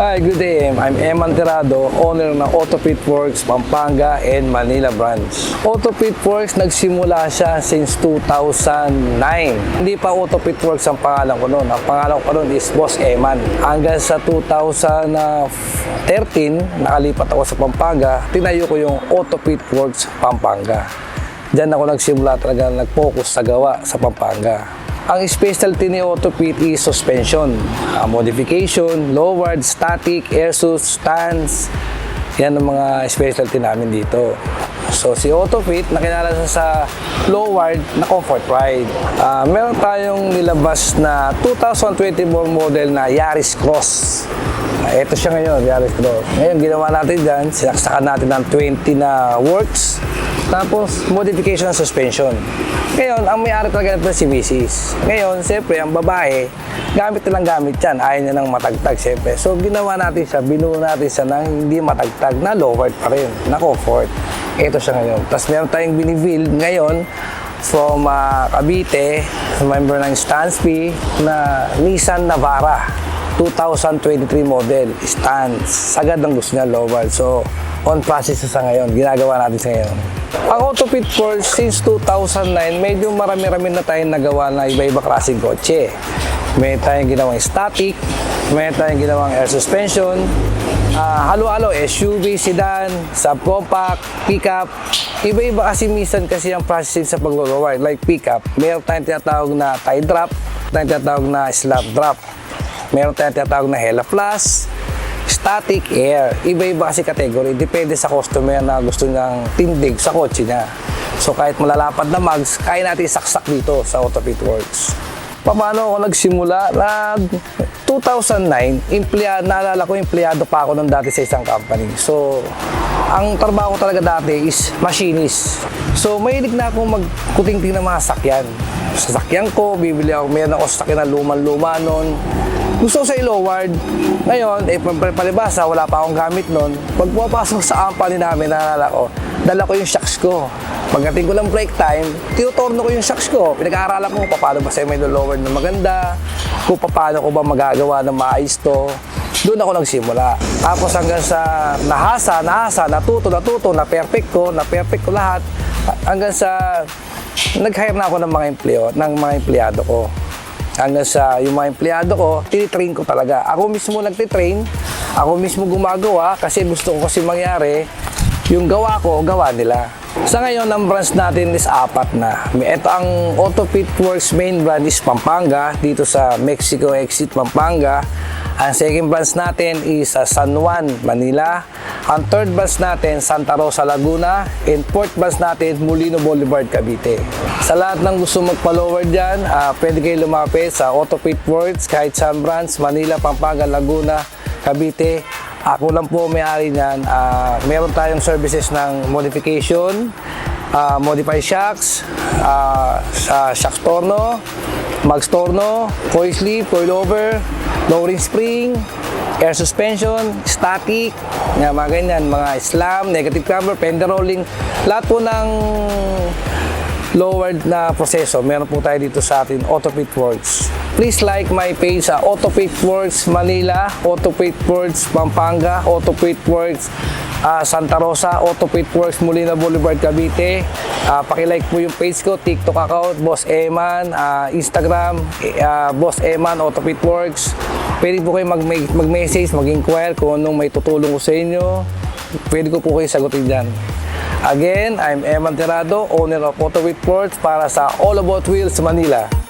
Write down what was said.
Hi, good day. I'm Eman Tirado, owner ng Autopit Works Pampanga and Manila branch. Autopit Works nagsimula siya since 2009. Hindi pa Autopit Works ang pangalan ko noon. Ang pangalan ko noon is Boss Eman. Hanggang sa 2013, nakalipat ako sa Pampanga, tinayo ko yung Autopit Works Pampanga. Diyan ako nagsimula talaga nag-focus sa gawa sa Pampanga. Ang specialty ni Autopit is suspension, ah, modification, lowered, static, air suits, stands. Yan ang mga specialty namin dito. So si Autopit, nakilala siya sa lowered na comfort ride. Ah, meron tayong nilabas na 2024 model na Yaris Cross. Ah, ito siya ngayon, Yaris Cross. Ngayon, ginawa natin dyan, sinaksakan natin ng 20 na works. Tapos, modification ng suspension. Ngayon, ang may-ari talaga nito si Mrs. Ngayon, siyempre, ang babae, gamit nilang gamit yan. Ayaw niya ng matagtag, siyempre. So, ginawa natin siya, binuo natin siya ng hindi matagtag na lowered pa rin, na comfort. Ito siya ngayon. Tapos, meron tayong binibuild ngayon from ah, Cavite, member ng Stansby, na Nissan Navara. 2023 model, stance. Sagad ang gusto niya, lower. So, on process sa ngayon. Ginagawa natin sa ngayon. Ang Autopit Force, since 2009, medyo marami-rami na tayong nagawa na iba-iba klaseng kotse. May tayong ginawang static, may tayong ginawang air suspension, ah, halo-halo, SUV, sedan, subcompact, pickup. Iba-iba kasi minsan kasi ang processing sa pag-lower. Like pickup, mayroon tayong tinatawag na tie drop, tayong tinatawag na slab drop. Meron tayong tinatawag na Hella Plus, static air. Iba-iba kasi category. Depende sa customer na gusto niyang tindig sa kotse niya. So kahit malalapad na mags, kaya natin isaksak dito sa Autopit Works. Paano ako nagsimula? Na 2009, empleyado, naalala ko, empleyado pa ako nung dati sa isang company. So, ang trabaho ko talaga dati is machinist. So, mahilig na akong magkuting-ting ng mga sakyan. Sa sakyan ko, bibili ako, meron ako sakyan na luman-luma nun. Gusto ko sa lowered. Ngayon, eh, pal- palibasa, wala pa akong gamit nun. Pag pumapasok sa company namin, naalala ko, dala ko yung shocks ko. Pagdating ko ng break time, tinutorno ko yung shocks ko. Pinag-aaralan ko kung paano ba semi lowered na maganda, kung paano ko ba magagawa ng maayos to. Doon ako nagsimula. Tapos hanggang sa nahasa, nahasa, natuto, natuto, na perfect ko, na perfect ko lahat. Hanggang sa nag-hire na ako ng mga empleo, ng mga empleyado ko hanggang sa yung mga empleyado ko, tinitrain ko talaga. Ako mismo nagtitrain, ako mismo gumagawa kasi gusto ko kasi mangyari, yung gawa ko, gawa nila. Sa ngayon, ang branch natin is apat na. Ito ang Autopit Works main branch is Pampanga, dito sa Mexico Exit Pampanga. Ang second branch natin is sa San Juan, Manila. Ang third branch natin, Santa Rosa, Laguna. And fourth branch natin, Molino Boulevard, Cavite. Sa lahat ng gusto magpa-lower dyan, ah, pwede kayo lumapit sa Autopit Works, kahit sa branch, Manila, Pampanga, Laguna, Cavite. Ako lang po may-ari niyan. Ah, meron tayong services ng modification, ah, modify shocks, ah, sa shocks torno, mags torno, coil sleeve, coil over, lowering spring, air suspension, static, nga mga ganyan, mga slam, negative cover, fender rolling, lahat po ng lowered na proseso, meron po tayo dito sa atin, Autopit Works. Please like my page sa Autopit Works Manila, Autopit Works Pampanga, Autopit Works ah, Santa Rosa, Autopit Works Molina Boulevard, Cavite. Ah, pakilike po yung page ko, TikTok account, Boss Eman, ah, Instagram, ah, Boss Eman, Autopit Works. Pwede po kayo mag- mag-message, mag-inquire kung anong may tutulong ko sa inyo. Pwede ko po kayo sagutin dyan. Again, I'm Eman Tirado, owner of Auto Ports para sa All About Wheels Manila.